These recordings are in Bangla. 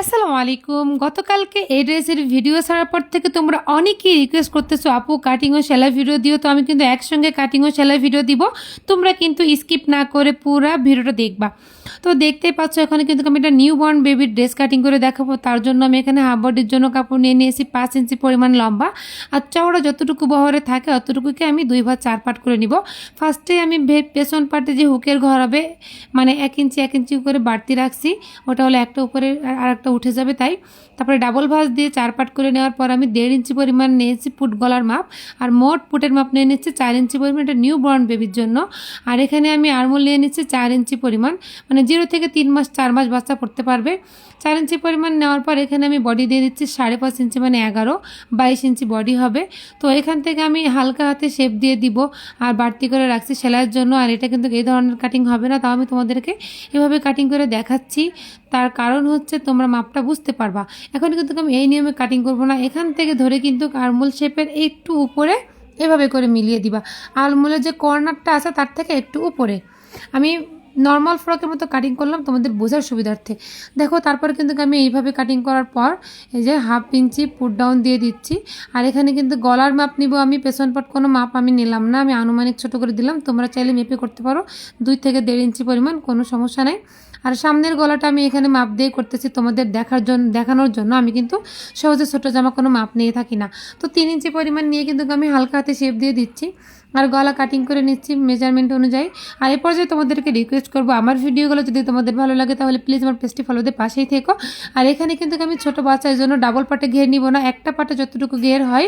আসসালামু আলাইকুম। গতকালকে এই ড্রেসের ভিডিও ছাড়ার পর থেকে তোমরা অনেকেই রিকোয়েস্ট করতেছো, আপু কাটিং ও সেলাই ভিডিও দিও। তো আমি কিন্তু একসঙ্গে কাটিং ও সেলাই ভিডিও দিব। তোমরা কিন্তু স্কিপ না করে পুরো ভিডিওটা দেখবা। তো দেখতেই পাচ্ছ, এখানে কিন্তু আমি একটা নিউ বর্ন বেবির ড্রেস কাটিং করে দেখাবো। তার জন্য আমি এখানে হাফ বডির জন্য কাপড় নিয়ে নিয়েছি, পাঁচ ইঞ্চি পরিমাণ লম্বা। আর চওড়া যতটুকু বহরে থাকে, অতটুকুকে আমি দুই ভাগ চার পাট করে নিব। ফার্স্টে আমি পেছন পাটে যে হুকের ঘর হবে মানে এক ইঞ্চি এক ইঞ্চি করে বাড়তি রাখছি। ওটা হলো একটা উপরে আর একটা উঠে যাবে তাই। তারপরে ডাবল ভাঁজ দিয়ে চার পাট করে নেওয়ার পর আমি দেড় ইঞ্চি পরিমাণ নিয়েছি পুট গলার মাপ আর মোট পুটের মাপ নিয়ে নিচ্ছি চার ইঞ্চি পরিমাণ এটা নিউ বর্ন বেবির জন্য। আর এখানে আমি আরমোল নিয়ে নিচ্ছি চার ইঞ্চি পরিমাণ মানে জিরো থেকে তিন মাস, চার মাস বাচ্চা পড়তে পারবে। চার ইঞ্চি পরিমাণ নেওয়ার পর এখানে আমি বডি দিয়ে দিচ্ছি সাড়ে পাঁচ ইঞ্চি মানে এগারো, বাইশ ইঞ্চি বডি হবে। তো এখান থেকে আমি হালকা হাতে শেপ দিয়ে দিব আর বাড়তি করে রাখছি সেলাইয়ের জন্য। আর এটা কিন্তু এই ধরনের কাটিং হবে না, তাও আমি তোমাদেরকে এভাবে কাটিং করে দেখাচ্ছি। তার কারণ হচ্ছে তোমরা মাপটা বুঝতে পারবা। এখন কিন্তু আমি এই নিয়মে কাটিং করব না। এখান থেকে ধরে কিন্তু আরমোল শেপের একটু উপরে এভাবে করে মিলিয়ে দিবা। আরমোলের যে কর্নারটা আছে তার থেকে একটু উপরে। আমি নর্মাল ফ্রকের মতো কাটিং করলাম তোমাদের বোঝার সুবিধার্থে। দেখো, তারপর কিন্তু আমি এইভাবে কাটিং করার পর এই যে হাফ ইঞ্চি পুট ডাউন দিয়ে দিচ্ছি। আর এখানে কিন্তু গলার মাপ নিব আমি পেছন পাট কোনো মাপ আমি নিলাম না। আমি আনুমানিক ছোট করে দিলাম। তোমরা চাইলে মেপে করতে পারো। দুই থেকে দেড় ইঞ্চি পরিমাণ, কোনো সমস্যা নাই। আর সামনের গলাটা আমি এখানে মাপ দিয়ে করতেছি তোমাদের দেখার জন্য দেখানোর জন্য। আমি কিন্তু সহজে ছোটো জামা কোনো মাপ নিয়ে থাকি না। তো তিন ইঞ্চি পরিমাণ নিয়ে কিন্তু আমি হালকা হাতে শেপ দিয়ে দিচ্ছি। আর গলা কাটিং করে নিচ্ছি মেজারমেন্ট অনুযায়ী। আর এরপর যে তোমাদেরকে রিকোয়েস্ট করব। আমার ভিডিওগুলো যদি তোমাদের ভালো লাগে তাহলে প্লিজ আমার পেজটি ফলোতে পাশেই থেকো। আর এখানে কিন্তু আমি ছোটো বাচ্চার জন্য ডাবল পাটে ঘের নিব না। একটা পাটে যতটুকু ঘের হয়,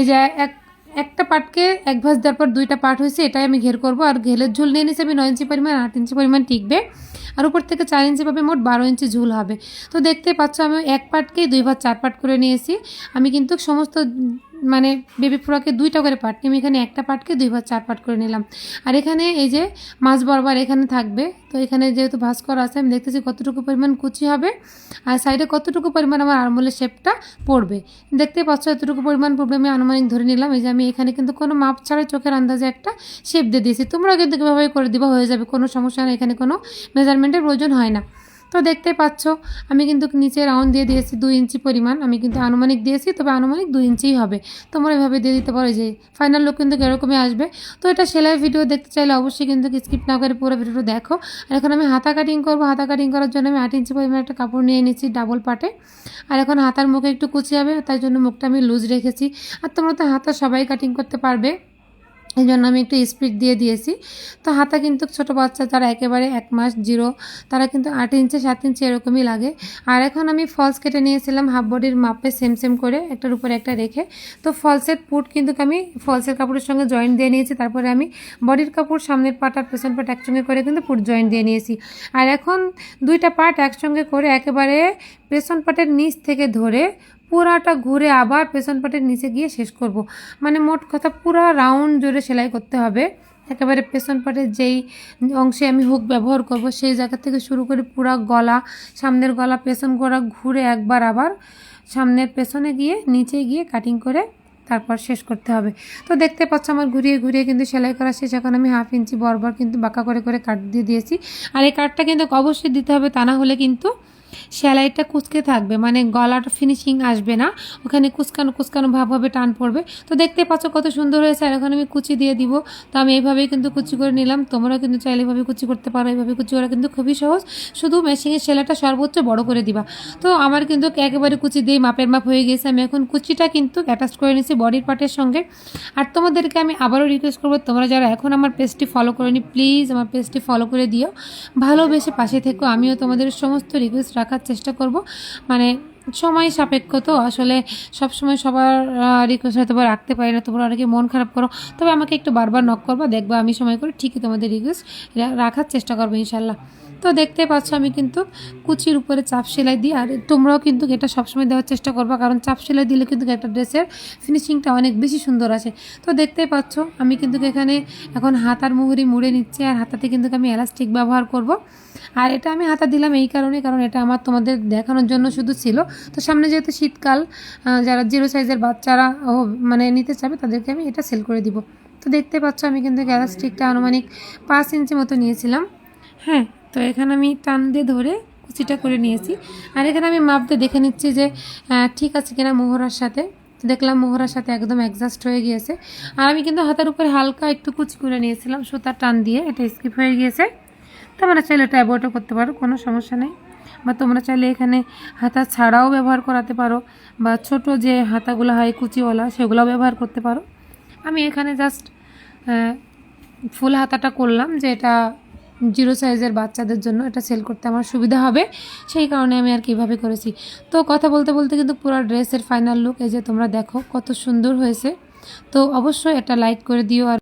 এই যে এক একটা পাটকে এক ভাঁজ দেওয়ার পর দুইটা পাট হয়েছে, এটাই আমি ঘের করব। আর ঘেলের ঝুল নিয়ে নিয়েছি আমি নয় ইঞ্চি পরিমাণ, আট ইঞ্চি পরিমাণ টিকবে। আর উপর থেকে চার ইঞ্চি পাবে মোট বারো ইঞ্চি ঝুল হবে। তো দেখতে পাচ্ছ, আমি এক পাটকেই দুই ভাঁজ, চার পাট করে নিয়েছি। আমি কিন্তু সমস্ত মানে বেবি ফ্রকে দুইটা করে পাট আমি এখানে একটা পাটকে দুই ভাগ চার পাট করে নিলাম। আর এখানে এই যে মাছ বরাবর এখানে থাকবে, তো এখানে যেহেতু ভাঁজ করা আছে, আমি দেখতেছি কতটুকু পরিমাণ কুচি হবে, আর সাইডে কতটুকু পরিমাণ আমার আরমোলের শেপটা পড়বে। দেখতে পাচ্ছ এতটুকু পরিমাণ পড়বে, আমি আনুমানিক ধরে নিলাম, এই যে আমি এখানে কিন্তু কোনো মাপ ছাড়াই চোখের আন্দাজে একটা শেপ দিয়ে দিয়েছি। তোমরা কিন্তু কীভাবে করে দিবা, হয়ে যাবে, কোনো সমস্যা নেই, এখানে কোনো মেজারমেন্টের প্রয়োজন হয় না। তো দেখতে পাচ্ছ, আমি কিন্তু নিচে রাউন্ড দিয়ে দিয়েছি দুই ইঞ্চি পরিমাণ। আমি কিন্তু আনুমানিক দিয়েছি, তবে আনুমানিক দুই ইঞ্চিই হবে। তোমরা এভাবে দিয়ে দিতে পারো যে ফাইনাল লুক কিন্তু এরকমই আসবে। তো এটা সেলাই ভিডিও দেখতে চাইলে অবশ্যই কিন্তু স্কিপ না করে পুরো ভিডিওটা দেখো। আর এখন আমি হাতা কাটিং করব। হাতা কাটিং করার জন্য আমি আট ইঞ্চি পরিমাণ একটা কাপড় নিয়ে নিচ্ছি ডাবল পাটে আর এখন হাতার মুখে একটু কুচি হবে তাই জন্য মুখটা আমি লুজ রেখেছি। আর তোমরা তো হাতা সবাই কাটিং করতে পারবে। এই জন্য আমি একটু স্পিড দিয়ে দিয়েছি। তো হাতা কিন্তু ছোটো বাচ্চা যারা একেবারে এক মাস জিরো তারা কিন্তু আট ইঞ্চি সাত ইঞ্চি এরকমই লাগে। আর এখন আমি ফলস কেটে নিয়েছিলাম হাফ বডির মাপে সেম সেম করে একটার উপরে একটা রেখে। তো ফলসের পুট কিন্তু আমি ফলসের কাপড়ের সঙ্গে জয়েন্ট দিয়ে নিয়েছি, তারপরে আমি বডির কাপড়, সামনের পাট আর পেছন পাট একসঙ্গে করে কিন্তু পুট জয়েন্ট দিয়ে নিয়েছি। আর এখন দুইটা পার্ট একসঙ্গে করে একেবারে পেছন পাটের নিচ থেকে ধরে পুরাটা ঘুরে আবার পেছন পাটের নিচে গিয়ে শেষ করব। মানে মোট কথা পুরা রাউন্ড জুড়ে সেলাই করতে হবে। একেবারে পেছন পাটের যেই অংশে আমি হুক ব্যবহার করব, সেই জায়গা থেকে শুরু করে পুরা গলা, সামনের গলা পেছন গলা ঘুরে একবার আবার সামনের পেছনে গিয়ে নিচে গিয়ে কাটিং করে তারপর শেষ করতে হবে। তো দেখতে পাচ্ছ আমার ঘুরিয়ে ঘুরিয়ে কিন্তু সেলাই করা শেষ। এখন আমি হাফ ইঞ্চি বরাবর কিন্তু বাঁকা করে করে কাট দিয়ে দিয়েছি। আর এই কাটটা কিন্তু অবশ্যই দিতে হবে তা না হলে কিন্তু সেলাইটা কুচকে থাকবে মানে গলাটা ফিনিশিং আসবে না। ওখানে কুচকানো কুচকানো ভাব হবে, টান পড়বে। তো দেখতে পাচ্ছ কত সুন্দর হয়েছে, আর এখন আমি কুচি দিয়ে দিব। তো আমি এইভাবেই কিন্তু কুচি করে নিলাম। তোমরাও কিন্তু চাইলে এইভাবে কুচি করতে পারো এইভাবে কুচি করা কিন্তু খুবই সহজ। শুধু মেশিনের সেলাইটা সর্বোচ্চ বড় করে দিবা। তো আমার কিন্তু একেবারে কুচি দিয়ে মাপের মাপ হয়ে গেছে। আমি এখন কুচিটা কিন্তু অ্যাটাচ করে নিয়েছি বডির পার্টের সঙ্গে। আর তোমাদেরকে আমি আবারও রিকোয়েস্ট করব, তোমরা যারা এখন আমার পেজটি ফলো করে করেনি প্লিজ আমার পেজটি ফলো করে দিও। ভালোবেসে পাশে থেকো। আমিও তোমাদের সমস্ত রিকোয়েস্ট রাখার চেষ্টা করব। মানে সময় সাপেক্ষ তো, আসলে সব সময় সবার রিকোয়েস্ট হয়তো রাখতে পারি না, তোমরা অনেকে মন খারাপ করো। তবে আমাকে একটু বারবার নক করবা, দেখবা আমি সময় করে ঠিকই তোমাদের রিকোয়েস্ট রাখার চেষ্টা করব ইনশাল্লাহ। তো দেখতে পাচ্ছ আমি কিন্তু কুচির উপরে চাপ সেলাই দিই, আর তোমরাও কিন্তু এটা সবসময় দেওয়ার চেষ্টা করবা, কারণ চাপ সেলাই দিলে কিন্তু একটা ড্রেসের ফিনিশিংটা অনেক বেশি সুন্দর আসে। তো দেখতে পাচ্ছ আমি কিন্তু এখানে এখন হাতার মুহুরি মুড়ে নিচ্ছি, আর হাতাতে কিন্তু আমি এলাস্টিক ব্যবহার করব। আর এটা আমি হাতা দিলাম এই কারণে, কারণ এটা আমার তোমাদের দেখানোর জন্য শুধু ছিল। তো সামনে যেহেতু শীতকাল যারা জিরো সাইজের বাচ্চারা মানে নিতে চাবে তাদেরকে আমি এটা সেল করে দিব। তো দেখতে পাচ্ছ আমি কিন্তু এলাস্টিকটা আনুমানিক পাঁচ ইঞ্চি মতো নিয়েছিলাম। হ্যাঁ তো এখানে আমি টান দিয়ে ধরে কুচিটা করে নিয়েছি। আর এখানে আমি মাপতে দেখে নিচ্ছি যে ঠিক আছে কিনা মোহরার সাথে। দেখলাম মোহরার সাথে একদম অ্যাডজাস্ট হয়ে গিয়েছে। আর আমি কিন্তু হাতের উপরে হালকা একটু কুচি করে নিয়েছিলাম, সুতার টান দিয়ে। এটা স্কিপ হয়ে গিয়েছে। তোমরা চাইলে এটা অ্যাভয়েডও করতে পারো, কোনো সমস্যা নেই। বা তোমরা চাইলে এখানে হাতা ছাড়াও ব্যবহার করাতে পারো বা ছোট যে হাতাগুলো হয় কুচিওয়ালা, সেগুলোও ব্যবহার করতে পারো। আমি এখানে জাস্ট ফুল হাতাটা করলাম যে এটা জিরো সাইজের বাচ্চাদের জন্য এটা সেল করতে আমার সুবিধা হবে, সেই কারণে আমি আর কীভাবে করেছি। তো কথা বলতে বলতে কিন্তু পুরো ড্রেসের ফাইনাল লুক এই যে তোমরা দেখো কত সুন্দর হয়েছে। তো অবশ্যই এটা লাইক করে দিও আর